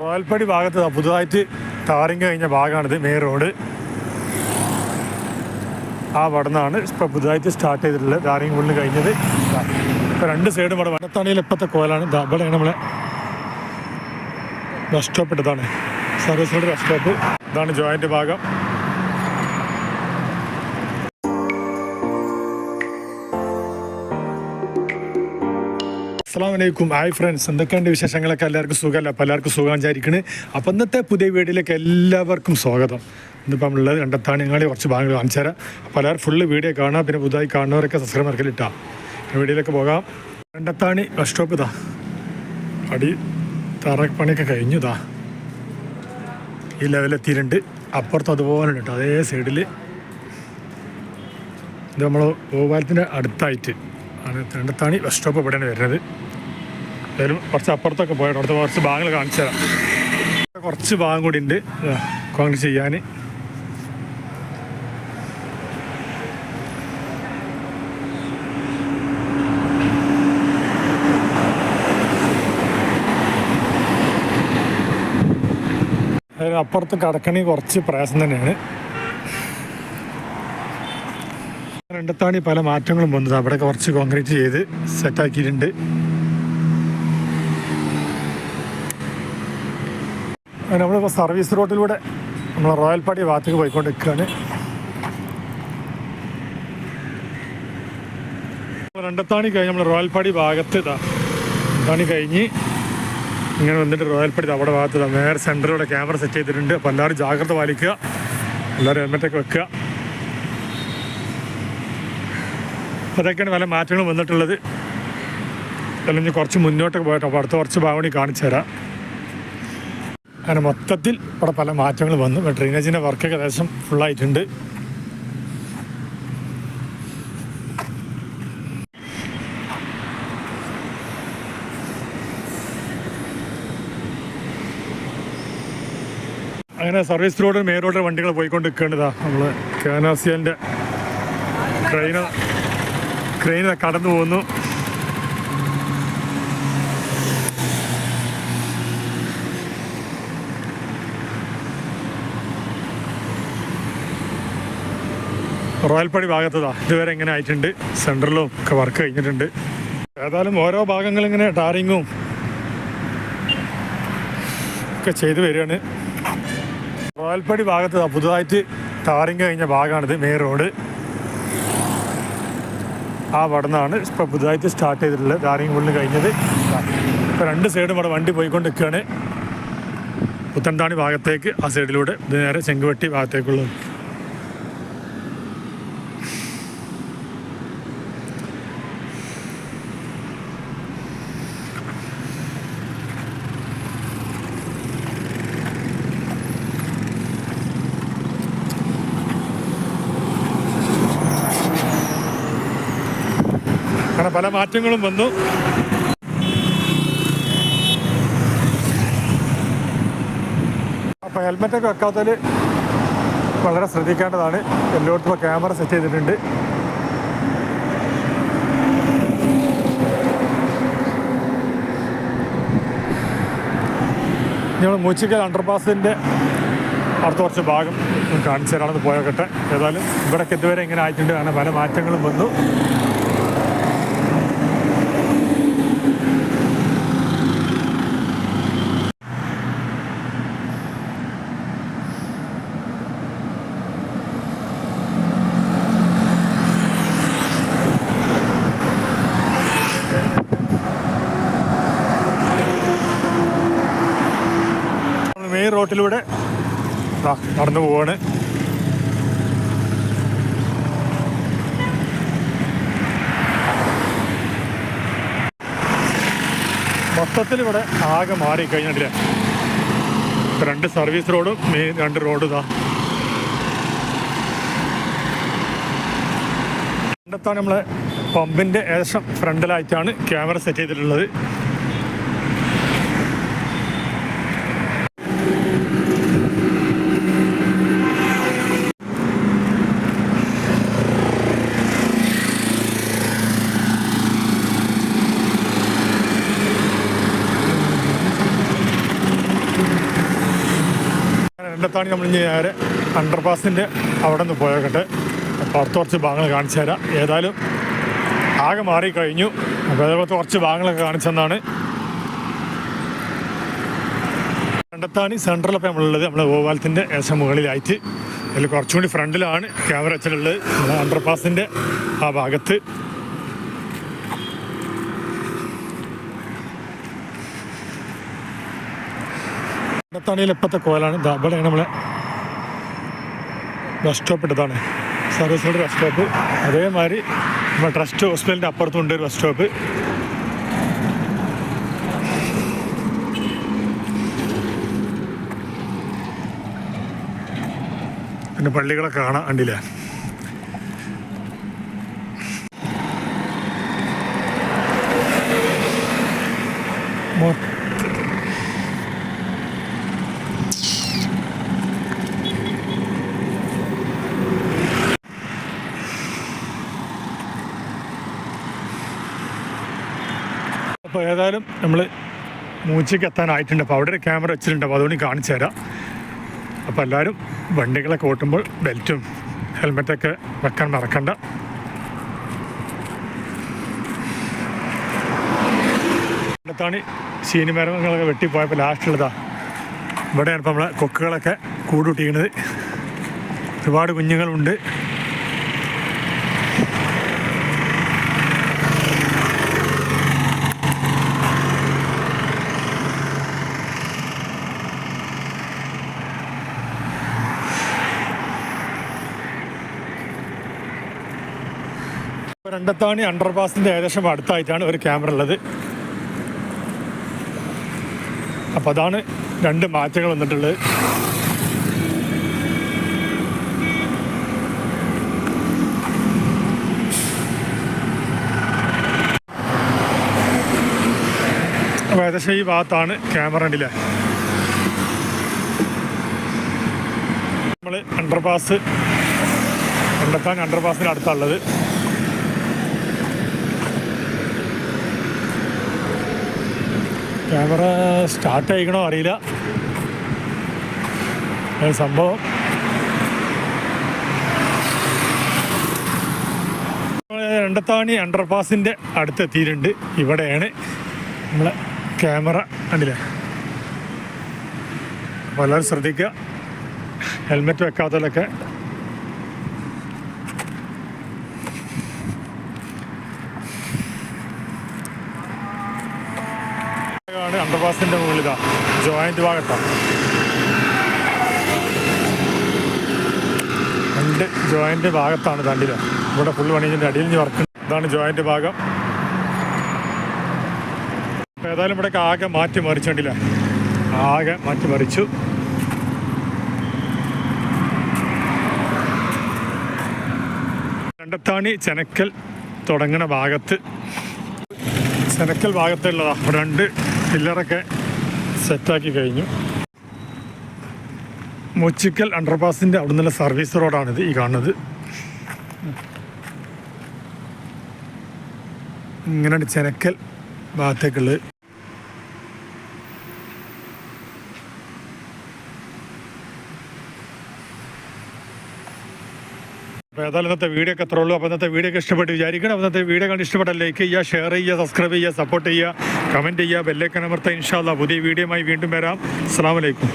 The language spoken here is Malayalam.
റോയൽപ്പടി ഭാഗത്ത് പുതുതായിട്ട് ടാറിങ് കഴിഞ്ഞ ഭാഗമാണിത് മെയിൻ റോഡ് ആ വടന്നാണ് ഇപ്പം പുതുതായിട്ട് സ്റ്റാർട്ട് ചെയ്തിട്ടുള്ളത് ടാറിങ് ഉള്ളിൽ കഴിഞ്ഞത്. ഇപ്പം രണ്ട് സൈഡും ഇവിടെ വനത്താണിയിൽ ഇപ്പോഴത്തെ കോലാണ്. ഇവിടെ നമ്മളെ ബസ് സ്റ്റോപ്പ് ഇട്ടതാണ്. സർവീസ് റോഡ് ബസ് സ്റ്റോപ്പ് ഇതാണ് ജോയിന്റ് ഭാഗം. അസ്സാം വലൈക്കും ഹായ് ഫ്രണ്ട്സ് എന്തൊക്കെയുണ്ട് വിശേഷങ്ങളൊക്കെ? എല്ലാവർക്കും സുഖമല്ല? അപ്പോൾ എല്ലാവർക്കും സുഖം വിചാരിക്കണ്. അപ്പോൾ ഇന്നത്തെ പുതിയ വീഡിയോയിലേക്ക് എല്ലാവർക്കും സ്വാഗതം. ഇന്നിപ്പോൾ നമ്മളുള്ളത് രണ്ടത്താണ്. ഞങ്ങൾ കുറച്ച് ഭാഗങ്ങൾ കാണിച്ചു തരാം. അപ്പോൾ എല്ലാവരും ഫുള്ള് വീഡിയോ കാണാം പിന്നെ പുതുതായി കാണുന്നവരൊക്കെ സബ്സ്ക്രൈബ് മറക്കൽ ഇട്ടാം. വീഡിയോയിലേക്ക് പോകാം. രണ്ടത്താണി ബസ് സ്റ്റോപ്പ് ഇതാ. അടി തറപ്പണിയൊക്കെ കഴിഞ്ഞു ഇതാ. ഈ ലെവലെത്തിയിട്ടുണ്ട് അപ്പുറത്ത് അതുപോലെ ഉണ്ട് അതേ സൈഡിൽ ഇത് നമ്മൾ ഗോപാലത്തിന്റെ അടുത്തായിട്ട് ആണ്. രണ്ടത്താണി ബസ് സ്റ്റോപ്പ് ഇവിടെയാണ് വരുന്നത്. ഏതായാലും കുറച്ച് അപ്പുറത്തൊക്കെ പോയിട്ട് അടുത്ത കുറച്ച് ഭാഗങ്ങൾ കാണിച്ചു തരാം. കുറച്ച് ഭാഗം കൂടി ഉണ്ട്. കോൺഗ്രസ് ചെയ്യാൻ. അപ്പുറത്ത് കടക്കണി കുറച്ച് പ്രയാസം തന്നെയാണ്. രണ്ടത്താണി പല മാറ്റങ്ങളും വന്നത്. അവിടെ കുറച്ച് കോൺക്രീറ്റ് ചെയ്ത് സെറ്റാക്കിയിട്ടുണ്ട് നമ്മളിപ്പോൾ സർവീസ് റോഡിലൂടെ നമ്മൾ റോയൽ റോയൽപാടി ഭാഗത്തേക്ക് പോയിക്കൊണ്ട് നിൽക്കുകയാണ് രണ്ടത്താണി കഴിഞ്ഞ് നമ്മൾ റോയൽപാടി ഭാഗത്ത് ഇതാ രണ്ടാണി കഴിഞ്ഞ് ഇങ്ങനെ വന്നിട്ട് റോയൽപാടി ദാ അവിടെ ഭാഗത്ത് ഇതാ നേരെ സെന്ററിലൂടെ ക്യാമറ സെറ്റ് ചെയ്തിട്ടുണ്ട്. അപ്പോൾ എല്ലാവരും ജാഗ്രത പാലിക്കുക. എല്ലാവരും ഹെൽമെറ്റൊക്കെ വെക്കുക. അതൊക്കെയാണ് പല മാറ്റങ്ങളും വന്നിട്ടുള്ളത്. അല്ലെങ്കിൽ കുറച്ച് മുന്നോട്ടൊക്കെ പോയിട്ട് അപ്പോൾ അടുത്ത കുറച്ച് ഭാവണി കാണിച്ചു തരാം അങ്ങനെ മൊത്തത്തിൽ ഇവിടെ പല മാറ്റങ്ങൾ വന്നു. ഡ്രെയിനേജിന്റെ വർക്ക് ഏകദേശം ഫുള്ളായിട്ടുണ്ട് അങ്ങനെ സർവീസ് റോഡ് മെയിൻ റോഡിൽ വണ്ടികൾ പോയിക്കൊണ്ട് നിൽക്കേണ്ടതാ നമ്മൾ കാനാസിയന്റെ ട്രെയിന് ക്രെയിൻ കടന്നു പോകുന്നു. റോയൽപ്പടി ഭാഗത്തതാ. ഇതുവരെ ഇങ്ങനെ ആയിട്ടുണ്ട്. സെൻട്രലും ഒക്കെ വർക്ക് കഴിഞ്ഞിട്ടുണ്ട്. ഏതായാലും ഓരോ ഭാഗങ്ങൾ ഇങ്ങനെ ടാറിങ്ങും ഒക്കെ ചെയ്തു വരികയാണ്. റോയൽപ്പടി ഭാഗത്ത് പുതുതായിട്ട് ടാറിങ് കഴിഞ്ഞ ഭാഗമാണിത് മെയിൻ റോഡ് ആ വടന്നാണ് ഇപ്പം പുതുതായിട്ട് സ്റ്റാർട്ട് ചെയ്തിട്ടുള്ളത് ടാറിങ് ഉള്ളിൽ കഴിഞ്ഞത്. ഇപ്പം രണ്ട് സൈഡും അവിടെ വണ്ടി പോയിക്കൊണ്ട് നിൽക്കുകയാണ് പുത്തൻതാണി ഭാഗത്തേക്ക് ആ സൈഡിലൂടെ ഇത് നേരെ ചെങ്കുവെട്ടി ഭാഗത്തേക്കുള്ളത് അങ്ങനെ പല മാറ്റങ്ങളും വന്നു. അപ്പോൾ ഹെൽമെറ്റൊക്കെ വെക്കാത്തതിൽ വളരെ ശ്രദ്ധിക്കേണ്ടതാണ്. എല്ലായിടത്തും ക്യാമറ സെറ്റ് ചെയ്തിട്ടുണ്ട്. ഞങ്ങൾ മൂച്ചിക്കൽ അണ്ടർപാസിന്റെ അടുത്ത കുറച്ച് ഭാഗം കാണിച്ചു തരാണെന്ന് പോയോക്കട്ടെ. ഏതായാലും ഇവിടേക്ക് ഇതുവരെ ഇങ്ങനെ ആയിട്ടുണ്ട്. കാരണം പല മാറ്റങ്ങളും വന്നു മെയിൻ റോട്ടിലൂടെ നടന്നു പോവാണ്. മൊത്തത്തിൽ ഇവിടെ ആകെ മാറി കഴിഞ്ഞിട്ടില്ല രണ്ട് സർവീസ് റോഡും മെയിൻ രണ്ട് റോഡും ഇതാ കണ്ടെത്താൻ നമ്മളെ പമ്പിന്റെ ഏകദേശം ഫ്രണ്ടിലായിട്ടാണ് ക്യാമറ സെറ്റ് ചെയ്തിട്ടുള്ളത്. രണ്ടത്താണ് നമ്മൾ ഇനി നേരെ അണ്ടർപാസിന്റെ അവിടെ നിന്ന് പോയേക്കട്ടെ അടുത്ത കുറച്ച് ഭാഗങ്ങൾ കാണിച്ചു തരാം. ഏതായാലും ആകെ മാറിക്കഴിഞ്ഞു. അപ്പോൾ അതേപോലത്തെ കുറച്ച് ഭാഗങ്ങളൊക്കെ കാണിച്ചെന്നാണ് രണ്ടത്താണി സെൻട്രൽ അപ്പോൾ നമ്മളുള്ളത്. നമ്മുടെ ഗോപാലത്തിന്റെ ഏശം മുകളിലായിട്ട്. അതിൽ കുറച്ചും കൂടി ഫ്രണ്ടിലാണ് ക്യാമറ വെച്ചിട്ടുള്ളത്. അണ്ടർപാസിന്റെ ആ ഭാഗത്ത്. രണ്ടത്താണിയിൽ ഇപ്പോഴത്തെ കോലാണ്. ഇതാ ഇവിടെയാണ് നമ്മളെ ബസ് സ്റ്റോപ്പ് ഇട്ടതാണ്. സർവീസ് റോഡ് ബസ് സ്റ്റോപ്പ് അതേമാതിരി നമ്മുടെ ട്രസ്റ്റ് ഹോസ്പിറ്റലിന്റെ അപ്പുറത്തുണ്ട് ഒരു ബസ് സ്റ്റോപ്പ് പിന്നെ പള്ളികളൊക്കെ കാണാം കണ്ടില്ലേ? മൊ- അപ്പോൾ ഏതായാലും നമ്മൾ മൂച്ചയ്ക്ക് എത്താനായിട്ടുണ്ട്. അപ്പോൾ അവിടെ ഒരു ക്യാമറ വെച്ചിട്ടുണ്ട്. അപ്പോൾ അതുകൊണ്ട് കാണിച്ചു തരാം. അപ്പോൾ എല്ലാവരും വണ്ടികളൊക്കെ ഓട്ടുമ്പോൾ ബെൽറ്റും ഹെൽമെറ്റൊക്കെ വെക്കാൻ മറക്കണ്ട. ഇടത്താണ് ശീനി മരങ്ങളൊക്കെ വെട്ടിപ്പോയപ്പോൾ ലാസ്റ്റുള്ളതാ. ഇവിടെയാണ് ഇപ്പോൾ നമ്മളെ കൊക്കുകളൊക്കെ കൂടുകൂട്ടിയിരിക്കുന്നത് ഒരുപാട് കുഞ്ഞുങ്ങളുണ്ട്. രണ്ടത്താണി അണ്ടർപാസിന്റെ ഏകദേശം അടുത്തായിട്ടാണ് ഒരു ക്യാമറ ഉള്ളത്. അപ്പോൾ അതാണ് രണ്ട് മാറ്റങ്ങൾ വന്നിട്ടുള്ളത്. അപ്പോൾ ഏകദേശം ഈ ഭാഗത്താണ് ക്യാമറ ഉണ്ടല്ലേ? നമ്മൾ അണ്ടർപാസ് രണ്ടത്താൻ അണ്ടർപാസിന്റെ അടുത്തുള്ളത് ക്യാമറ സ്റ്റാർട്ട് അയക്കണോ അറിയില്ല. സംഭവം. രണ്ടത്താണി അണ്ടർപാസിന്റെ അടുത്തെത്തിയിട്ടുണ്ട്. ഇവിടെയാണ് നമ്മളെ ക്യാമറ കണ്ടില്ലേ? അപ്പോൾ എല്ലാവരും ശ്രദ്ധിക്കുക. ഹെൽമെറ്റ് വെക്കാത്തതിലൊക്കെ ആണ് അണ്ടർപാസിന്റെ മുകളിലാ ജോയിന്റ് ഭാഗത്താണ് രണ്ട് ജോയിന്റ് ഭാഗത്താണ് തണ്ടിൽ ഇവിടെ ഫുൾ പണിതിന്റെ അടിയിൽ നിന്ന് വർക്ക് ഇതാണ് ജോയിന്റ് ഭാഗം. ഏതായാലും ഇവിടെ ആകെ മാറ്റി മറിച്ചുണ്ടില്ല ആകെ മാറ്റി മറിച്ചു. രണ്ടത്താണി ചെനക്കൽ തുടങ്ങുന്ന ഭാഗത്ത്. ചെനക്കൽ ഭാഗത്തുള്ളതാ. രണ്ട് പില്ലറൊക്കെ സെറ്റാക്കി കഴിഞ്ഞു. മുച്ചിക്കൽ അണ്ടർപാസിന്റെ അവിടെ നിന്നുള്ള സർവീസ് റോഡാണിത് ഈ കാണുന്നത്. ഇങ്ങനെയാണ് ചെനക്കൽ ഭാഗത്തേക്കുള്ളത്. അപ്പോൾ ഏതായാലും ഇന്നത്തെ വീഡിയോ ഒക്കെ എത്രയുള്ളൂ അപ്പോൾ ഇന്നത്തെ വീഡിയോ ഒക്കെ ഇഷ്ടപ്പെട്ട് വിചാരിക്കണം. ഇന്നത്തെ വീഡിയോ കണ്ട് ഇഷ്ടപ്പെട്ട ലൈക്ക് ചെയ്യുക ഷെയർ ചെയ്യുക സബ്സ്ക്രൈബ് ചെയ്യുക സപ്പോർട്ട് ചെയ്യുക കമന്റ് ചെയ്യുക ബെല്ലൈക്കൻ അമർത്ത ഇൻഷാല്ല പുതിയ വീഡിയോയുമായി വീണ്ടും വരാം. അസ്സാം വലൈക്കും